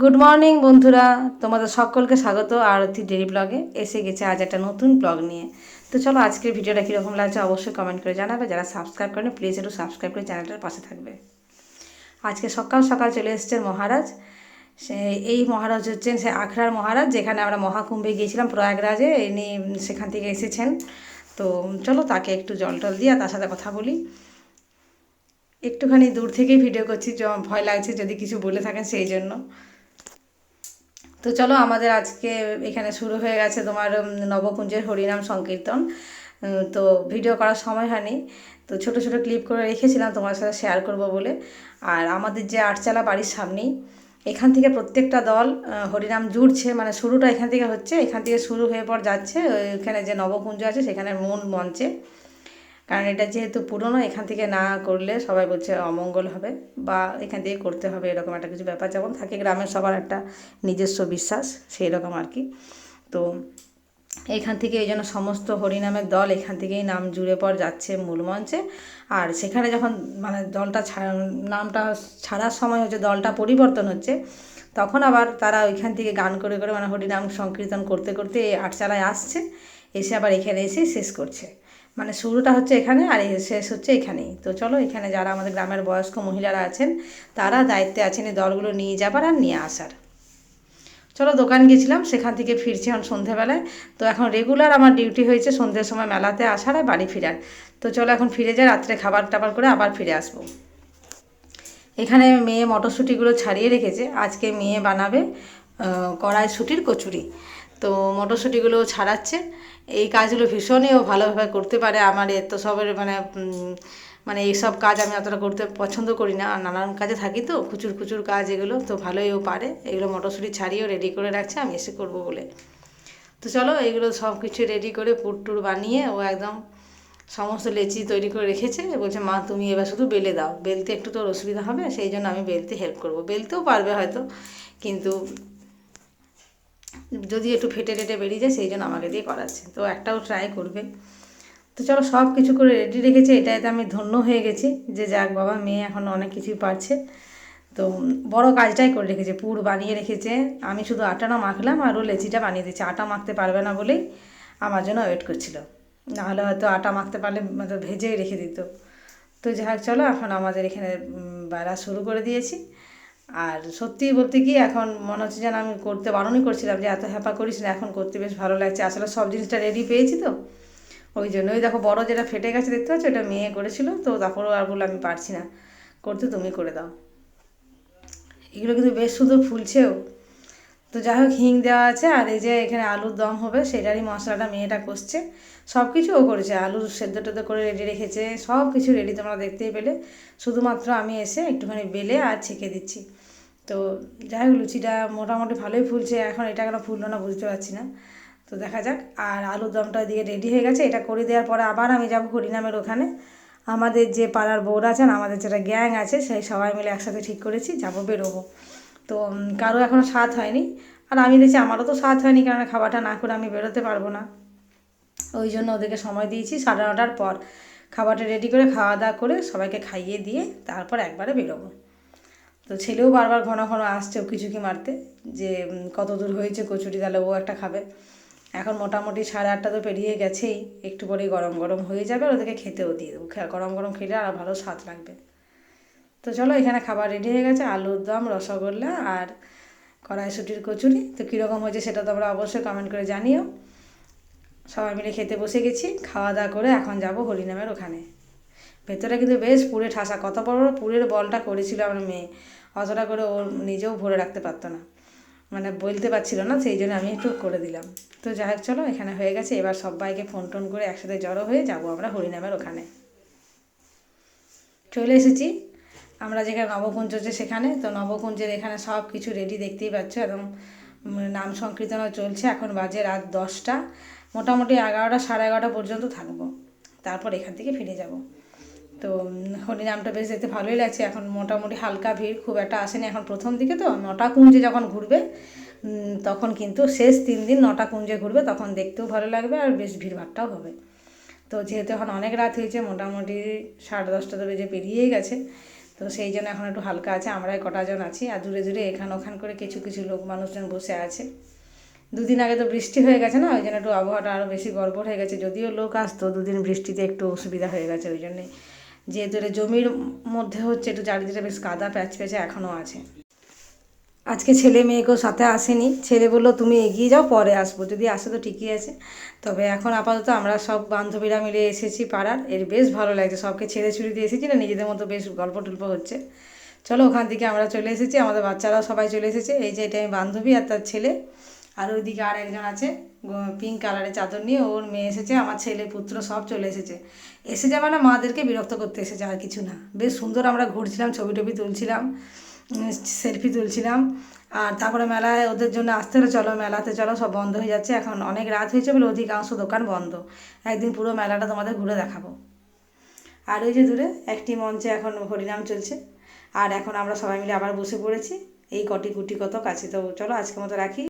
Good morning বন্ধুরা। তোমাদের সকলকে স্বাগত আরতি ডেলি ব্লগে এসে গেছে আজ একটা নতুন ব্লগ নিয়ে। তো চলো আজকের ভিডিওটা কীরকম লাগছে অবশ্যই কমেন্ট করে জানাবে। যারা সাবস্ক্রাইব করেন প্লিজ একটু সাবস্ক্রাইব করে চ্যানেলটার পাশে থাকবে। আজকে সকাল সকাল চলে এসেছেন মহারাজ। সে এই মহারাজ হচ্ছেন সে আখড়ার মহারাজ, যেখানে আমরা মহাকুম্ভে গিয়েছিলাম প্রয়াগরাজে। ইনি সেখান থেকে এসেছেন। তো চলো তাকে একটু জল টল দিয়ে তার সাথে কথা বলি। একটুখানি দূর থেকেই ভিডিও করছি। ভয় লাগছে যদি কিছু বলে থাকেন সেই জন্য। তো চলো আমাদের আজকে এখানে শুরু হয়ে গেছে তোমার নবকুঞ্জের হরিনাম সংকীর্তন। তো ভিডিও করার সময় হয়নি, তো ছোট ছোট ক্লিপ করে রেখেছিলাম তোমার সাথে শেয়ার করব বলে। আর আমাদের যে আটচালা বাড়ির সামনেই, এখান থেকে প্রত্যেকটা দল হরিনাম জুড়ছে মানে শুরুটা এখান থেকে হচ্ছে, এখান থেকে শুরু হয়ে পর যাচ্ছে এখানে যে নবকুঞ্জ আছে, সেখানে মূল মঞ্চে। কারণ এটা যেহেতু পুরনো, এখান থেকে না করলে সবাই বলছে অমঙ্গল হবে বা এখান থেকে করতে হবে, এরকম একটা কিছু ব্যাপার। যেমন থাকে গ্রামের সবার একটা নিজস্ব বিশ্বাস, সেই রকম আর কি। তো এখান থেকে এই জন্য সমস্ত হরিনামের দল এখান থেকেই নাম জুড়ে পর যাচ্ছে মূল মঞ্চে। আর সেখানে যখন মানে দলটা নামটা ছাড়ার সময় হচ্ছে দলটা পরিবর্তন হচ্ছে, তখন আবার তারা ওইখান থেকে গান করে করে মানে হরিনাম সংকীর্তন করতে করতে আটচালায় আসছে। এসে আবার এখানে এসে শেষ করছে। মানে শুরুটা হচ্ছে এখানে আর শেষ হচ্ছে এখানেই। তো চলো এখানে যারা আমাদের গ্রামের বয়স্ক মহিলারা আছেন, তারা দায়িত্বে আছেন এই দলগুলো নিয়ে যাবার আর নিয়ে আসার। চলো দোকান গেছিলাম, সেখান থেকে ফিরছি এখন সন্ধেবেলায়। তো এখন রেগুলার আমার ডিউটি হয়েছে সন্ধ্যের সময় মেলাতে আসার আর বাড়ি ফেরার। তো চলো এখন ফিরে যাই, রাত্রে খাবার টাবার করে আবার ফিরে আসব। এখানে মেয়ে মটরশুঁটিগুলো ছাড়িয়ে রেখেছে, আজকে মেয়ে বানাবে কড়াইশুঁটির কচুরি। তো মটরশুঁটিগুলো ছাড়াচ্ছে। এই কাজগুলো ভীষণই ও ভালোভাবে করতে পারে। আমার এত সবের মানে মানে এইসব কাজ আমি অতটা করতে পছন্দ করি না। আর নানান কাজে থাকি তো খুচুর খুচুর কাজ এগুলো তো ভালোই ও পারে। এগুলো মটরশুঁটি ছাড়িয়েও রেডি করে রাখছে, আমি এসে করব বলে। তো চলো এগুলো সব কিছু রেডি করে পুর টুর বানিয়ে ও একদম সমস্ত লেচি তৈরি করে রেখেছে। বলছে, মা, তুমি এবার শুধু বেলে দাও। বেলতে একটু তোর অসুবিধা হবে, সেই জন্য আমি বেলতে হেল্প করব। বেলতেও পারবে হয়তো, কিন্তু যদি একটু ফেটে টেটে বেরিয়ে যায়, সেই জন্য আমাকে দিয়ে করাচ্ছে। তো একটাও ট্রাই করবে। তো চলো সব কিছু করে রেডি রেখেছে এটাতে আমি ধন্য হয়ে গেছি। যে যাক বাবা, মেয়ে এখন অনেক কিছুই পারছে। তো বড় কাজটাই করে রেখেছে, পুর বানিয়ে রেখেছে। আমি শুধু আটাটা মাখলাম, আর ও লেচিটা বানিয়ে দিচ্ছে আটা মাখতে পারবে না বলেই আমার জন্য ওয়েট করছিল। নাহলে হয়তো আটা মাখতে পারলে মানে ভেজেই রেখে দিত। তো যাই হোক চলো এখন আমাদের এখানে বেড়া শুরু করে দিয়েছি। আর সত্যি বলতে কি এখন মনে হচ্ছে যেন আমি করতে বারণই করছিলাম যে এত হ্যাপা করিস না, এখন করতে বেশ ভালো লাগছে। আসলে সব জিনিসটা রেডি পেয়েছি তো। ওই জন্য, ওই দেখো বড় যেটা ফেটে গেছে দেখতে পাচ্ছ, ওটা মেয়ে করেছিল, তো তারপরেও আর বলল আমি পারছি না। করতে তুমি করে দাও। এগুলো কিন্তু বেশ সুন্দর ফুলছেও। তো যাই হোক হিং দেওয়া আছে আর এই যে এখানে আলুর দম হবে, সেটারই মশলাটা মেয়েটা কষছে। সব কিছু ও করেছে, আলু সেদ্ধ টেদ্ধ করে রেডি রেখেছে সব কিছু রেডি তোমরা দেখতেই পেলে। শুধুমাত্র আমি এসে একটুখানি বেলে আর ছেঁকে দিচ্ছি। তো যাই হোক লুচিটা মোটামুটি ভালোই ফুলছে, এখন এটা কেন ফুললো না বুঝতে পারছি না। তো দেখা যাক, আর আলুর দমটা দিয়ে রেডি হয়ে গেছে, এটা করে দেওয়ার পরে আবার আমি যাব হরিনামের ওখানে। আমাদের যে পাড়ার বউরা আছেন, আমাদের যেটা গ্যাং আছে, সেই সবাই মিলে একসাথে ঠিক করেছি, যাব বেরোবো। তো কারও এখনও স্বাদ হয়নি। আর আমি দেখছি আমারও তো স্বাদ হয়নি, কারণ খাবারটা না করে আমি বেরোতে পারব না। ওই জন্য ওদেরকে সময় দিয়েছি সাড়ে নটার পর। খাবারটা রেডি করে খাওয়া দাওয়া করে সবাইকে খাইয়ে দিয়ে তারপর একবারে বেরোবো। তো ছেলেও বারবার ঘন ঘন আসছে উকিঝুঁকি মারতে, যে কত দূর হয়েছে কচুরি তাহলে ও একটা খাবে। এখন মোটামুটি সাড়ে আটটা তো পেরিয়ে গেছেই, একটু পরেই গরম গরম হয়ে যাবে আর ওদেরকে খেতেও দিয়ে দেবো। গরম গরম খেলে আর ভালো স্বাদ লাগবে। তো চলো এখানে খাবার রেডি হয়ে গেছে, আলুর দম, রসগোল্লা আর কড়াইশুটির কচুরি। তো কীরকম হয়েছে সেটা তোমরা অবশ্যই কমেন্ট করে জানিও। সবাই মিলে খেতে বসে গেছি, খাওয়া দাওয়া করে এখন যাব হরিনামের ওখানে। ভেতরে কিন্তু বেশ পুরে ঠাসা, কত বড় বড় পুরের বলটা করেছিল আমার মেয়ে। অতটা করে ওর নিজেও ভরে রাখতে পারতো না। মানে বলতে পারছিল না, সেই জন্য আমি একটু করে দিলাম। তো যাই হোক, চলো এখানে হয়ে গেছে। এবার সবাইকে ফোন টোন করে একসাথে জড়ো হয়ে যাব আমরা হরিনামের ওখানে। চলে এসেছি। আমরা যেখানে নবকুঞ্জ আছে সেখানে, তো নবকুঞ্জের এখানে সব কিছু রেডি দেখতেই পাচ্ছ একদম নাম সংকীর্তনও চলছে। এখন বাজে রাত দশটা। মোটামুটি এগারোটা, সাড়ে এগারোটা পর্যন্ত থাকব। তারপর এখান থেকে ফিরে যাব। তো হরিনামটা বেশ দেখতে ভালোই লাগছে। এখন মোটামুটি হালকা ভিড়, খুব একটা আসেনি এখন প্রথম দিকে তো। নটা কুঞ্জে যখন ঘুরবে তখন কিন্তু শেষ তিন দিন নটা কুঞ্জে ঘুরবে, তখন দেখতেও ভালো লাগবে আর বেশ ভিড়ভাট্টাও হবে। তো যেহেতু এখন অনেক রাত হয়েছে, মোটামুটি সাড়ে দশটা তো বেজে পেরিয়েই গেছে। তো সেই জন্য এখন একটু হালকা আছে, আমরাই কটা জন আছি আর দূরে দূরে এখান ওখান করে কিছু কিছু লোক মানুষজন বসে আছে। দুদিন আগে তো বৃষ্টি হয়ে গেছে না, ওই জন্য একটু আবহাওয়াটা আরও বেশি গড়বড় হয়ে গেছে, যদিও লোক আসতো, দুদিন বৃষ্টিতে একটু অসুবিধা হয়ে গেছে ওই জন্যে। যেহেতু এটা জমির মধ্যে হচ্ছে, একটু চারিদিকে বেশ কাদা প্যাচ প্যাচে এখনও আছে। আজকে ছেলে মেয়েকেও সাথে আসেনি। ছেলে বলল, তুমি এগিয়ে যাও, পরে আসব। যদি আসে তো ঠিকই আছে। তবে এখন আপাতত আমরা সব বান্ধবীরা মিলে এসেছি পাড়ার। এর বেশ ভালো লাগছে। সবকে ছেড়ে ছুড়ে দিয়ে এসেছি না? নিজেদের মতো বেশ গল্প টল্প হচ্ছে। চলো, ওখান থেকে আমরা চলে এসেছি। আমাদের বাচ্চারাও সবাই চলে এসেছে। এই যে এটা আমি বান্ধবী আর তার ছেলে। আর ওইদিকে আর একজন আছে পিঙ্ক কালারের চাদর নিয়ে। ওর মেয়ে এসেছে, আমার ছেলে, পুত্র সব চলে এসেছে। এসেছে মানে মাদেরকে বিরক্ত করতে এসেছে আর কিছু না। বেশ সুন্দর আমরা ঘুরছিলাম, ছবি টবি তুলছিলাম। সেলফি তুলছিলাম। আর তারপরে মেলায় ওদের জন্য আসতে হলো, চলো মেলাতে, চলো, সব বন্ধ হয়ে যাচ্ছে। এখন অনেক রাত হয়েছে বলে অধিকাংশ দোকান বন্ধ। একদিন পুরো মেলাটা তোমাদের ঘুরে দেখাবো। আর ওই যে দূরে একটি মঞ্চে এখন হরিনাম চলছে। আর এখন আমরা সবাই মিলে আবার বসে পড়েছি। এই কটি কুটি কত কাছে তো চলো আজকের মতো রাখি।